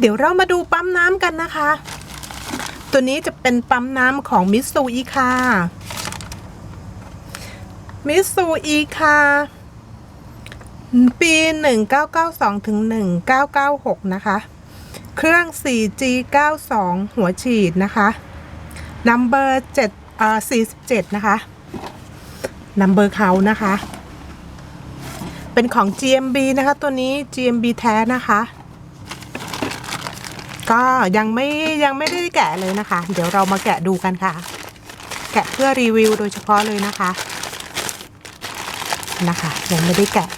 เดี๋ยวเรามาดูปั๊มน้ำกันนะคะ ตัวนี้จะเป็นปั๊มน้ำของมิสูอีค่ะมิสูอีค่ะปี 1992 ถึง 1996 นะคะ เครื่อง 4G 92 หัวฉีดนะคะ number 7เอ่อ47 นะคะ number เขานะคะ เป็นของ GMB นะคะ ตัวนี้ GMB แท้นะคะ ก็ยังไม่ยังไม่ได้แกะเลยนะคะ เดี๋ยวเรามาแกะดูกันค่ะ แกะเพื่อรีวิวโดยเฉพาะเลยนะคะ นะคะ ยังไม่ได้แกะ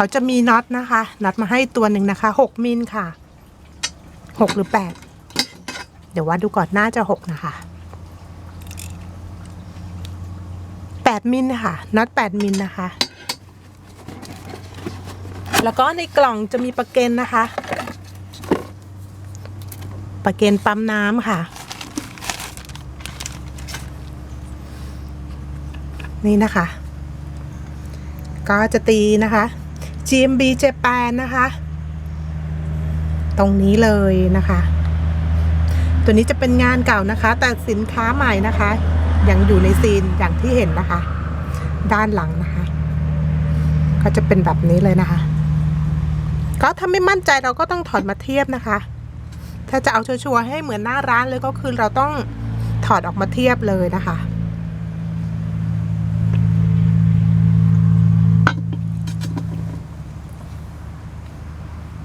เขาจะมีน็อตนะคะน็อตมาให้ตัวหนึ่งนะคะหกมิลค่ะหกหรือแปดเดี๋ยววัดดูก่อนน่าจะหกนะคะแปดมิลค่ะน็อตแปดมิลนะคะ แล้วก็ในกล่องจะมีประเกนนะคะประเกนปั๊มน้ำค่ะนี่นะคะ ก็จะตีนะคะ GMB Japan นะคะ ตรงนี้เลยนะคะ ตัวนี้จะเป็นงานเก่านะคะ แต่สินค้าใหม่นะคะ ยังอยู่ในซีนอย่างที่เห็นนะคะ ด้านหลังนะคะ ก็จะเป็นแบบนี้เลยนะคะ ก็ถ้าไม่มั่นใจเราก็ต้องถอดมาเทียบนะคะ ถ้าจะเอาชัวร์ให้เหมือนหน้าร้านเลยก็คือเราต้องถอดออกมาเทียบเลยนะคะ